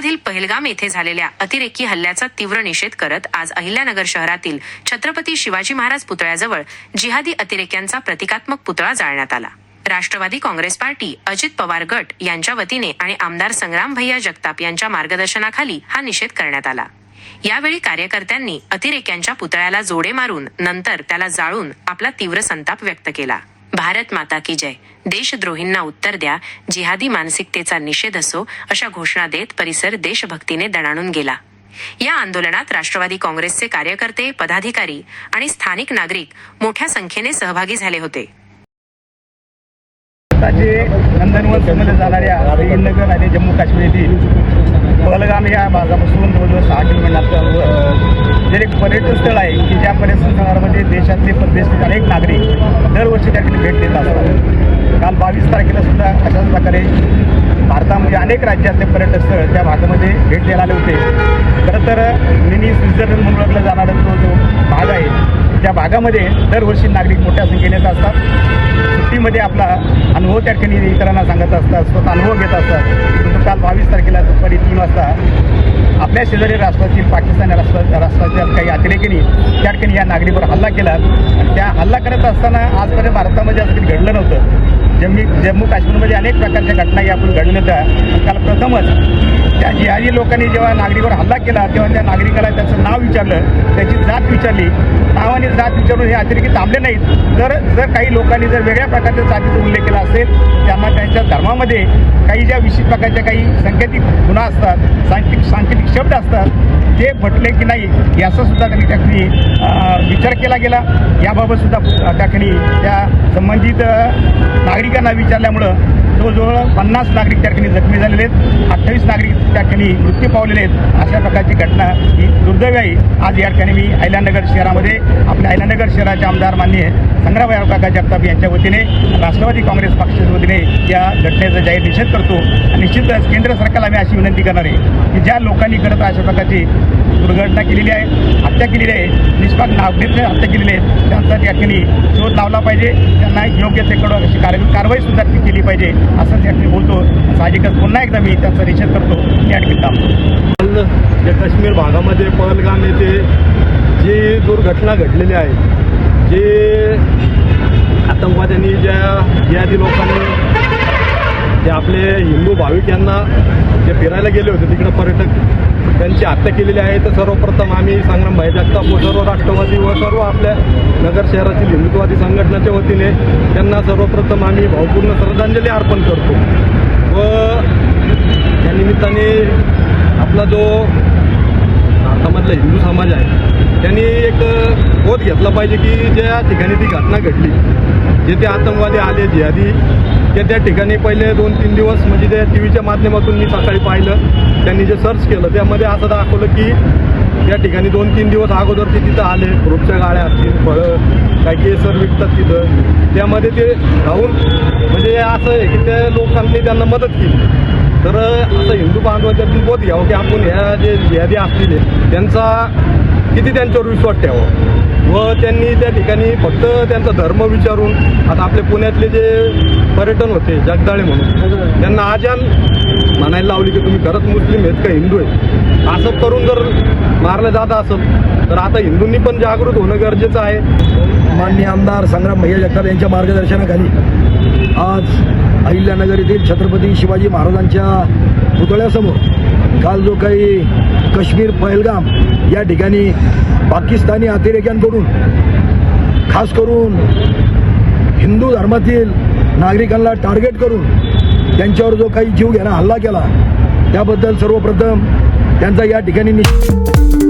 मधील पहलगाम येथे झालेल्या अतिरेकी हल्ल्याचा तीव्र निषेध करत आज अहिल्यानगर शहरातील छत्रपती शिवाजी महाराज पुतळ्याजवळ जिहादी अतिरेक्यांचा प्रतिकात्मक पुतळा जाळण्यात आला. राष्ट्रवादी काँग्रेस पार्टी अजित पवार गट यांच्या वतीने आणि आमदार संग्राम भैया जगताप यांच्या मार्गदर्शनाखाली हा निषेध करण्यात आला. यावेळी कार्यकर्त्यांनी अतिरेक्यांच्या पुतळ्याला जोडे मारून नंतर त्याला जाळून आपला तीव्र संताप व्यक्त केला. भारत माता की जय. देशद्रोहींना उत्तर द्या जिहादी मानसिकतेचा निषेध असो अशा घोषणा देत परिसर देशभक्तीने दणाणून गेला. या आंदोलनात राष्ट्रवादी काँग्रेसचे कार्यकर्ते पदाधिकारी आणि स्थानिक नागरिक मोठ्या संख्येने सहभागी झाले होते. नंदनवन समजल्या जाणाऱ्या श्रीनगर आणि जम्मू काश्मीर येथील बलगामी या भागापासून जवळजवळ सहा किलोमीटर जे एक पर्यटन स्थळ आहे की ज्या पर्यटन स्थळामध्ये देशातले परदेशातील अनेक नागरिक दरवर्षी त्या ठिकाणी भेट देत असतात. काल बावीस तारखेला सुद्धा अशाच प्रकारे भारतामध्ये अनेक राज्यातले पर्यटन स्थळ त्या भागामध्ये भेट द्यायला आले होते. खरं तर मिनी स्वित्झर्लंड म्हणून ओळखला जाणारा तो जो भाग आहे त्या भागामध्ये दरवर्षी नागरिक मोठ्या संख्येने येत असतात. सुट्टीमध्ये आपला अनुभव त्या ठिकाणी इतरांना सांगत असतात स्वतः अनुभव घेत असतात. काल बावीस तारखेला दुपारी तीन वाजता आपल्या शेजारी राष्ट्रातील पाकिस्तान राष्ट्र राष्ट्राच्या काही अतिरेकींनी त्या ठिकाणी या नागरिकावर हल्ला केला. आणि त्या हल्ला करत असताना आजपर्यंत भारतामध्ये असं काही घडलं नव्हतं. जम्मी जम्मू काश्मीरमध्ये अनेक प्रकारच्या घटना या आपण घडल्या होत्या काल प्रथमच त्या जिहाजी लोकांनी जेव्हा नागरिकावर हल्ला केला तेव्हा त्या नागरिकाला त्याचं नाव विचारलं त्याची जात विचारली. नाव आणि जात विचारून हे अतिरेकी थांबले नाहीत. तर जर काही लोकांनी जर वेगळ्या प्रकारच्या जातीचा उल्लेख केला असेल त्यांना त्यांच्या धर्मामध्ये काही ज्या विशिष्ट प्रकारच्या काही सांकेतिक गुन्हा असतात सांकेतिक सांकेतिक शब्द असतात ते म्हटले की नाही याचा सुद्धा त्यांनी त्या ठिकाणी विचार केला गेला. याबाबत सुद्धा त्या ठिकाणी त्या संबंधित नागरिक नागरिकांना विचारल्यामुळं जवळजवळ पन्नास नागरिक त्या ठिकाणी जखमी झालेले आहेत. अठ्ठावीस नागरिक त्या ठिकाणी मृत्यू पावलेले आहेत. अशा प्रकारची घटना ही दुर्दैवी आहे. आज या ठिकाणी मी अहिल्यानगर शहरामध्ये आपल्या अहिल्यानगर शहराचे आमदार माननीय संग्रामराव काका जगताप यांच्या वतीने राष्ट्रवादी काँग्रेस पक्षाच्या वतीने या घटनेचा जाहीर निषेध करतो. आणि निश्चितच केंद्र सरकारला मी अशी विनंती करणार आहे की ज्या लोकांनी करत अशा प्रकारची दुर्घटना केलेली आहे हत्या केलेली आहे निष्पाक नागरिकने हत्या केलेली आहे त्यांचा त्या ठिकाणी शोध लावला पाहिजे. त्यांना योग्य ते कडून अशी कार्यक्रम कारवाई सुद्धा ती केली पाहिजे असं त्या बोलतो. साहजिकच पुन्हा एकदा मी त्याचा निषेध करतो. या ठिकाणी या काश्मीर भागामध्ये पहलगाम येथे जी दुर्घटना घडलेली आहे जे आतंकवाद्यांनी ज्या यादी लोकांनी जे आपले हिंदू भाविक यांना जे फिरायला गेले होते तिकडे पर्यटक त्यांची हत्या केलेली आहे. तर सर्वप्रथम आम्ही संग्राम भाई जगताप व सर्व राष्ट्रवादी व सर्व आपल्या नगर शहरातील हिंदुत्ववादी संघटनेच्या वतीने त्यांना सर्वप्रथम आम्ही भावपूर्ण श्रद्धांजली अर्पण करतो. व त्या निमित्ताने आपला जो भारतामधला हिंदू समाज आहे त्यांनी एक बोध घेतला पाहिजे की ज्या ठिकाणी ती घटना घडली जे ते आतंकवादी आले जिहादी ते त्या ठिकाणी पहिले दोन तीन दिवस म्हणजे त्या टी व्हीच्या माध्यमातून मी सकाळी पाहिलं त्यांनी जे सर्च केलं त्यामध्ये असं दाखवलं की त्या ठिकाणी दोन तीन दिवस अगोदर ते तिथं आले. फ्रूटच्या गाड्या असतील फळं काही केसर विकतात तिथं. त्यामध्ये ते राहून म्हणजे असं आहे की त्या लोकांनी त्यांना मदत केली. तर असं हिंदू बांधवाच्यातून बोध घ्यावं की आपण ह्या जे यादी असतील त्यांचा किती त्यांच्यावर विश्वास ठेवावा? व त्यांनी त्या ठिकाणी फक्त त्यांचा धर्म विचारून आता आपले पुण्यातले जे पर्यटन होते जगदाळे म्हणून त्यांना आजान म्हणायला लावली की तुम्ही खरंच मुस्लिम आहेत का हिंदू आहेत? असं करून जर मारलं जात असेल तर आता हिंदूंनी पण जागृत होणं गरजेचं आहे. माननीय आमदार संग्राम भैया जगताप यांच्या मार्गदर्शनाखाली आज अहिल्यानगर येथील छत्रपती शिवाजी महाराजांच्या पुतळ्यासमोर काल जो काही काश्मीर पहलगाम या ठिकाणी पाकिस्तानी अतिरेक्यांकडून खास करून हिंदू धर्मातील नागरिकांना टार्गेट करून त्यांच्यावर जो काही जीव घेणा हल्ला केला त्याबद्दल सर्वप्रथम त्यांचा या ठिकाणी निश्चित